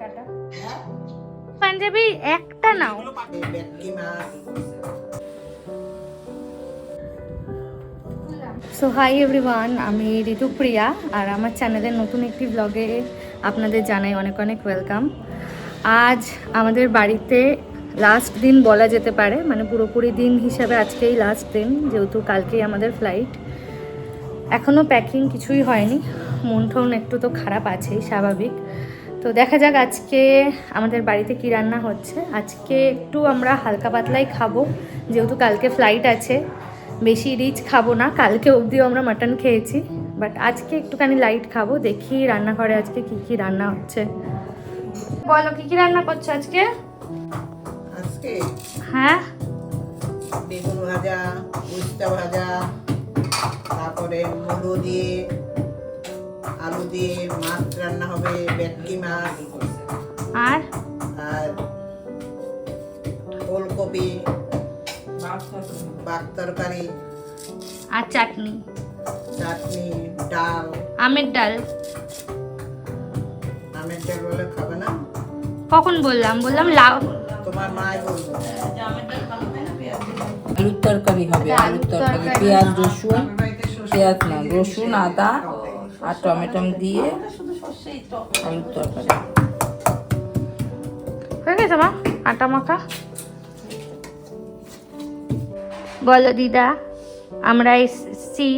কাটা পাঞ্জাবি একটা নাও। So hi everyone আমি ঋতুপ্রিয়া আর আমার চ্যানেলের নতুন একটি ব্লগে আপনাদের জানাই অনেক অনেক ওয়েলকাম আজ আমাদের বাড়িতে লাস্ট দিন বলা যেতে পারে মানে পুরোপুরি দিন হিসাবে আজকেই লাস্ট দিন, যেহেতু কালকেই আমাদের ফ্লাইট এখনও প্যাকিং কিছুই হয়নি। মন টন একটু তো খারাপ আছেই স্বাভাবিক। তো দেখা যাক আজকে আমাদের বাড়িতে কি রান্না হচ্ছে। আজকে একটু আমরা হালকা পাতলাই খাব যেহেতু কালকে ফ্লাইট আছে। বেশি রিচ খাব না কালকে অবধিও আমরা মাটন খেয়েছি। বাট আজকে একটুখানি লাইট খাব দেখি রান্নাঘরে আজকে কি কি রান্না হচ্ছে। বলো কি কি রান্না করছ আজকে? আজকে হ্যাঁ? বেগুন ভাজা উস্তা ভাজা তারপরে মুলো দিয়ে আলু দিয়ে মাছ রান্না হবে ভেটকি মাছ আর? আর ফুলকপি বাক তরকারি আর চাটনি? চাটনি ডাল। আমের ডাল। আমের ডাল বলে খাবে না? কখন বললাম? বললাম লাউ। তোমার মাই বলব আলুর তরকারি হবে আলুর আলুর তরকারি তরকারি। পেঁয়াজ রসুন। পেঁয়াজ না রসুন আদা আর টমেটো দিয়ে আলুর তরকারি। হয়ে গেছে মা আটা মাখা? বলো দিদা আমরা এসছি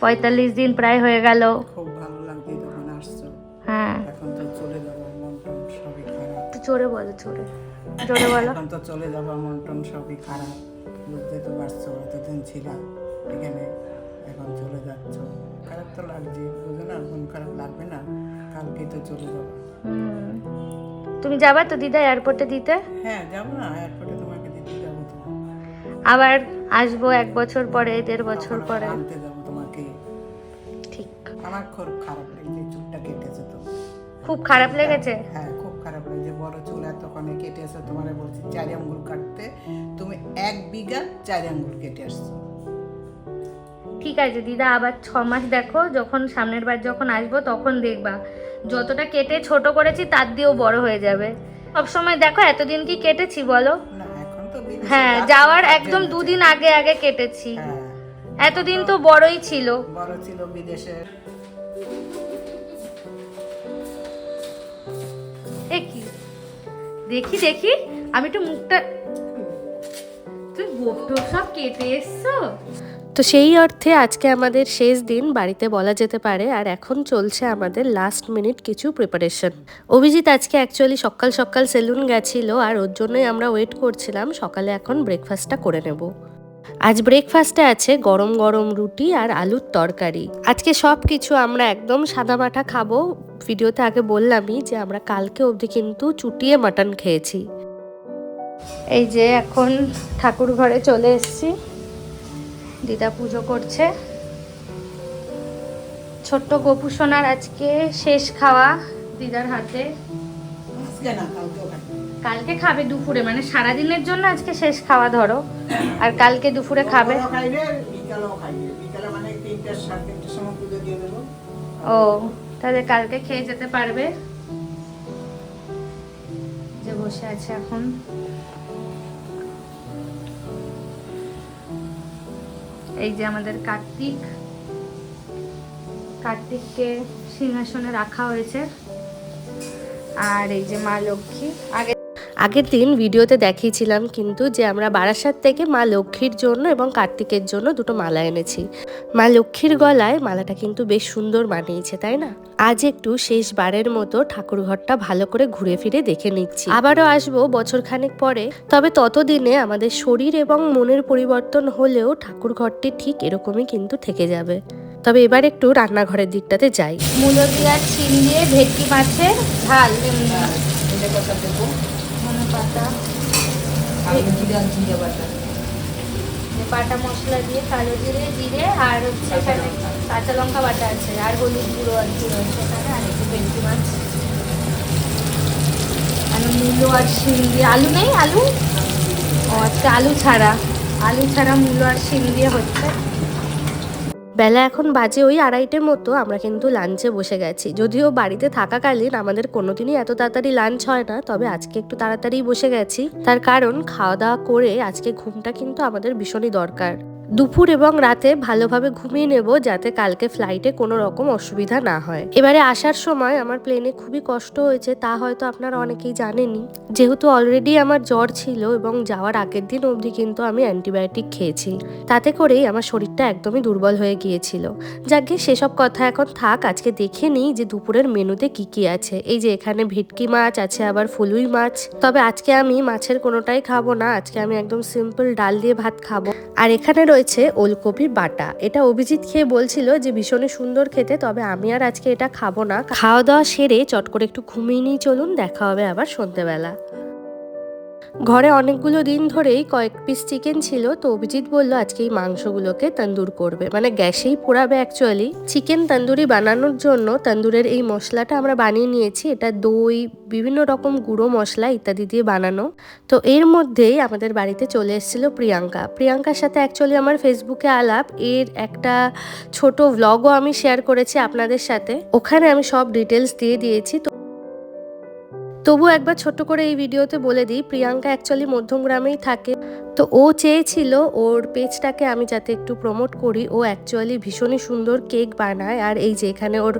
পঁয়তাল্লিশ দিন প্রায় হয়ে গেল। খুব ভালো লাগছে যখন আসছো। হ্যাঁ। এখন তো চলে যাব মন টন সবই খারাপ। জোরে বলো জোরে। জোরে বলো। এখন তো চলে যাব মন টন সবই খারাপ। বুঝতে তো পারছ এতদিন ছিলাম এখানে। এখন চলে যাচ্ছ। খারাপ তো লাগছে বুঝো না? মন খারাপ লাগবে না? কালকেই তো চলে যাব। তুমি যাবা তো দিদা এয়ারপোর্টে দিতে? হ্যাঁ যাব না এয়ারপোর্টে তোমাকে দিতে যাব তো। আবার আসব এক বছর পরে দেড় বছর পরে। আনতে যাব তোমাকে। ঠিক। আমার খুব খারাপ লাগছে চুলটা কেটেছে তো। খুব খারাপ লেগেছে? হ্যাঁ খুব খারাপ লাগছে। বড় চুল এতক্ষণে কেটেছে তোমার বলছি চারি আঙ্গুল কাটতে। তুমি এক বিঘা চারি আঙ্গুল কেটে আসছো। ঠিক আছে দিদা আবার ছ মাস দেখো যখন সামনের বার যখন আসব তখন দেখবা। যতটা কেটে ছোট করেছি তার দিয়েও বড় হয়ে যাবে। সব সময় দেখো এতদিন কি কেটেছি বলো? হ্যাঁ যাওয়ার একদম দুদিন আগে আগে কেটেছি। হ্যাঁ। এতদিন তো বড়ই ছিল। বড় ছিল বিদেশে। কি? দেখি দেখি আমি একটু মুখটা তুই গোপ সব কেটে এসছো? তো সেই অর্থে আজকে আমাদের শেষ দিন, বাড়িতে বলা যেতে পারে, আর এখন চলছে আমাদের লাস্ট মিনিট কিছু প্রিপারেশন অভিজিৎ আজকে অ্যাকচুয়ালি সকাল সকাল সেলুন গেছিল, আর ওর জন্যই আমরা ওয়েট করছিলাম, সকালে এখন ব্রেকফাস্টটা করে নেব। আজ ব্রেকফাস্টে আছে গরম গরম রুটি আর আলুর তরকারি। আজকে সব কিছু আমরা একদম সাদামাটা খাব। ভিডিওতে আগে বললামই যে আমরা কালকে অবধি কিন্তু চুটিয়ে মাটন খেয়েছি। এই যে এখন ঠাকুর ঘরে চলে এসেছি। দিদা পুজো করছে। ছোট্ট গোপু সোনার আজকে শেষ খাওয়া দিদার হাতে। কালকে খাবে দুপুরে মানে সারাদিনের জন্য আজকে শেষ খাওয়া ধরো। আর কালকে দুপুরে খাবে। মানে ও তাহলে কালকে খেয়ে যেতে পারবে। যে বসে আছে এখন। এই যে আমাদের কার্তিক। কার্তিককে সিংহাসনে রাখা হয়েছে। আর এই যে মা লক্ষ্মী। আগে আগের দিন ভিডিওতে দেখিয়েছিলাম কিন্তু যে আমরা বারাসাত থেকে মা লক্ষ্মীর জন্য এবং কার্তিকের জন্য দুটো মালা এনেছি। মা লক্ষ্মীর গলায় মালাটা কিন্তু বেশ সুন্দর মানিয়েছে তাই না? আজ একটু শেষবারের মতো ঠাকুর ঘরটা ভালো করে ঘুরে ফিরে দেখে নিচ্ছি। আবারও আসব বছর খানেক পরে তবে ততদিনে আমাদের শরীর এবং মনের পরিবর্তন হলেও ঠাকুর ঘরটি ঠিক এরকমই কিন্তু থেকে যাবে। তবে এবার একটু রান্নাঘরের দিকটাতে যাই। মূলো দিয়ে আর ছিম দিয়ে ভেটকি মাছের ঝাল। এটা কথা দেবো ধনে পাতা। আলু জিরা বাটা। বাটা মশলা দিয়ে কালো জিরে জিরে আর হচ্ছে এখানে কাঁচা লঙ্কা বাটা আছে আর হলুদ গুঁড়ো আর কি রয়েছে এখানে আর একটু ভেটকি মাছ। আর মূলো আর শিম দিয়ে আলু নেই? আলু? ও আচ্ছা আলু ছাড়া। আলু ছাড়া মূলো আর শিম দিয়ে হচ্ছে। বেলা এখন বাজে ওই আড়াইটের মতো, আমরা কিন্তু লাঞ্চে বসে গেছি। যদিও বাড়িতে থাকাকালীন আমাদের কোনোদিনই এত তাড়াতাড়ি লাঞ্চ হয় না, তবে আজকে একটু তাড়াতাড়ি বসে গেছি। তার কারণ খাওয়া দাওয়া করে আজকে ঘুমটা কিন্তু আমাদের ভীষণই দরকার। দুপুর এবং রাতে ভালোভাবে ঘুমিয়ে নেব যাতে কালকে ফ্লাইটে কোনো রকম অসুবিধা না হয়। এবারে আসার সময় আমার প্লেনে খুবই কষ্ট হয়েছে, তা হয়তো আপনারা অনেকেই জানেনই। যেহেতু অলরেডি আমার জ্বর ছিল এবং যাওয়ার আগের দিন অবধি কিন্তু আমি অ্যান্টিবায়োটিক খেয়েছি। তাতে করেই আমার শরীরটা একদমই দুর্বল হয়ে গিয়েছিল। যাকে সেসব কথা এখন থাক, আজকে দেখে নিই যে দুপুরের মেনুতে কি কি আছে। এই যে এখানে ভেটকি মাছ, আছে আবার ফুলুই মাছ। তবে আজকে আমি মাছের কোনোটাই খাব না, আজকে আমি একদম সিম্পল ডাল দিয়ে ভাত খাব। আর এখানে রয়েছে ওলকপির বাটা। এটা অভিজিৎ খেয়ে বলছিল যে, ভীষণই সুন্দর খেতে, তবে আমি আর আজকে এটা খাব না। খাওয়া দাওয়া সেরে চট করে একটু ঘুমিয়ে নিয়ে চলুন, দেখা হবে আবার সন্ধ্যেবেলা। ঘরে অনেকগুলো দিন ধরেই কয়েক পিস চিকেন ছিল, তো অভিজিৎ বলল, আজকে এই মাংসগুলোকে তন্দুর করবে। মানে গ্যাসেই পোড়াবে অ্যাকচুয়ালি চিকেন তন্দুরি বানানোর জন্য তন্দুরের এই মশলাটা আমরা বানিয়ে নিয়েছি। এটা দই, বিভিন্ন রকম গুঁড়ো মশলা ইত্যাদি দিয়ে বানানো। তো এর মধ্যেই আমাদের বাড়িতে চলে এসেছিল প্রিয়াঙ্কা। প্রিয়াঙ্কার সাথে অ্যাকচুয়ালি আমার ফেসবুকে আলাপ। এর একটা ছোট ভ্লগও আমি শেয়ার করেছি আপনাদের সাথে। ওখানে আমি সব ডিটেলস দিয়ে দিয়েছি। তো তবু একবার ছোট করে এই ভিডিওতে বলে দিই প্রিয়াঙ্কা অ্যাকচুয়ালি মধ্যমগ্রামেই থাকে। তো ও চেয়েছিল ওর পেজটাকে আমি যাতে একটু প্রমোট করি। ও অ্যাকচুয়ালি ভীষণই সুন্দর কেক বানায় আর এই যে এখানে ওর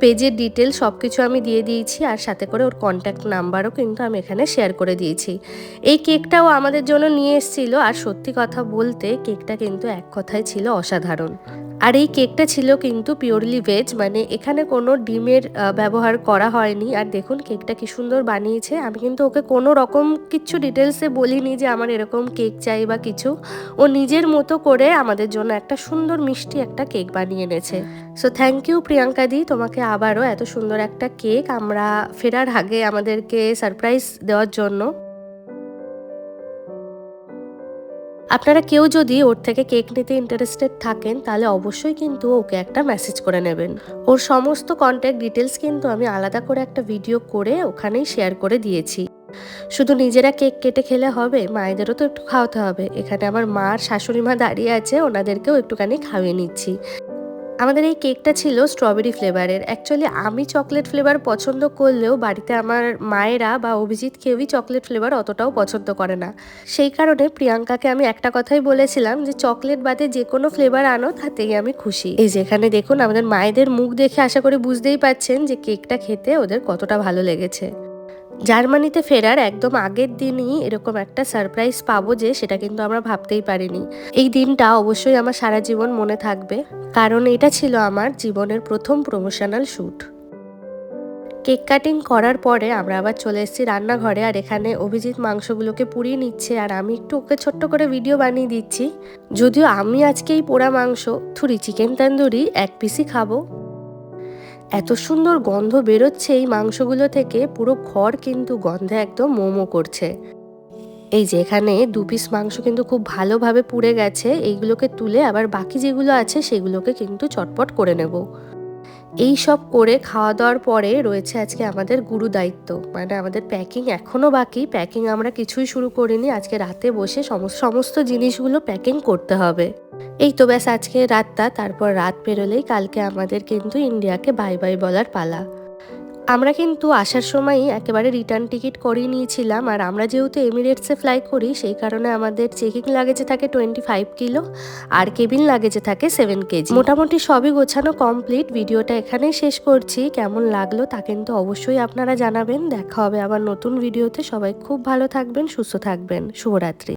পেজের ডিটেল সব কিছু আমি দিয়ে দিয়েছি আর সাথে করে ওর কন্ট্যাক্ট নাম্বারও কিন্তু আমি এখানে শেয়ার করে দিয়েছি। এই কেকটাও আমাদের জন্য নিয়ে এসেছিল আর সত্যি কথা বলতে কেকটা কিন্তু এক কথায় ছিল অসাধারণ। আর এই কেকটা ছিল কিন্তু পিওরলি ভেজ মানে এখানে কোনো ডিমের ব্যবহার করা হয়নি। আর দেখুন কেকটা কি সুন্দর বানিয়েছে। আমি কিন্তু ওকে কোনো রকম কিছু ডিটেলসে বলিনি যে আমার এরকম কেক চাই বা কিছু, ও নিজের মতো করে আমাদের জন্য একটা সুন্দর মিষ্টি একটা কেক বানিয়ে এনেছে। So thank you Priyanka di, তোমাকে আবারও এত সুন্দর একটা কেক আমরা ফেরার আগে আমাদেরকে সারপ্রাইজ দেওয়ার জন্য। আপনারা কেউ যদি ওর থেকে কেক নিতে ইন্টারেস্টেড থাকেন, তাহলে অবশ্যই কিন্তু ওকে একটা মেসেজ করে নেবেন। ওর সমস্ত কন্ট্যাক্ট ডিটেলস কিন্তু আমি আলাদা করে একটা ভিডিও করে ওখানেই শেয়ার করে দিয়েছি। শুধু নিজেরা কেক কেটে খেলে হবে, মায়েদেরও তো একটু খাওয়াতে হবে। এখানে আমার মার শাশুড়ি মা দাঁড়িয়ে আছে, ওনাদেরকেও একটুখানি খাইয়ে নিচ্ছি। আমাদের এই কেকটা ছিল স্ট্রবেরি ফ্লেভারের অ্যাকচুয়ালি আমি চকলেট ফ্লেভার পছন্দ করলেও বাড়িতে আমার মায়েরা বা অভিজিৎ কেউই চকলেট ফ্লেভার অতটাও পছন্দ করে না। সেই কারণে প্রিয়াঙ্কাকে আমি একটা কথাই বলেছিলাম যে চকলেট বাদে যে কোনো ফ্লেভার আনো, তাতেই আমি খুশি। এই যেখানে দেখুন, আমাদের মায়েদের মুখ দেখে আশা করি বুঝতেই পাচ্ছেন যে, কেকটা খেতে ওদের কতটা ভালো লেগেছে। জার্মানিতে ফেরার একদম আগের দিনই এরকম একটা সারপ্রাইজ পাবো যে সেটা কিন্তু আমরা ভাবতেই পারিনি। এই দিনটা অবশ্যই আমার সারা জীবন মনে থাকবে, কারণ এটা ছিল আমার জীবনের প্রথম প্রমোশনাল শ্যুট কেক কাটিং করার পরে আমরা আবার চলে এসেছি রান্নাঘরে, আর এখানে অভিজিৎ মাংসগুলোকে পুড়িয়ে নিচ্ছে, আর আমি একটু ওকে ছোট্ট করে ভিডিও বানিয়ে দিচ্ছি। যদিও আমি আজকে এই পোড়া মাংস, থুরি চিকেন তন্দুরি, এক পিসই খাব। এত সুন্দর গন্ধ বেরোচ্ছে এই মাংসগুলো থেকে, পুরো ঘর কিন্তু গন্ধে একদম মোমো করছে। এই যেখানে দু পিস মাংস কিন্তু খুব ভালোভাবে পুড়ে গেছে, এইগুলোকে তুলে আবার বাকি যেগুলো আছে সেগুলোকে কিন্তু চটপট করে নেব। এই সব করে খাওয়া দাওয়ার পরে রয়েছে আজকে আমাদের গুরু দায়িত্ব। মানে আমাদের প্যাকিং এখনও বাকি। প্যাকিং আমরা কিছুই শুরু করিনি। আজকে রাতে বসে সমস্ত সমস্ত জিনিসগুলো প্যাকিং করতে হবে। এই তো ব্যাস আজকে রাতটা। তারপর রাত পেরোলেই কালকে আমাদের কিন্তু ইন্ডিয়াকে বাই বাই বলার পালা। আমরা কিন্তু আসার সময়ই একেবারে রিটার্ন টিকিট করিয়ে নিয়েছিলাম। আর আমরা যেহেতু এমিরেটসে ফ্লাই করি, সেই কারণে আমাদের চেকিং লাগেজে থাকে টোয়েন্টি ফাইভ কিলো আর কেবিন লাগেজে থাকে সেভেন কেজি মোটামুটি সবই গোছানো কমপ্লিট ভিডিওটা এখানেই শেষ করছি। কেমন লাগল তা কিন্তু অবশ্যই আপনারা জানাবেন। দেখা হবে আবার নতুন ভিডিওতে। সবাই খুব ভালো থাকবেন, সুস্থ থাকবেন। শুভরাত্রি।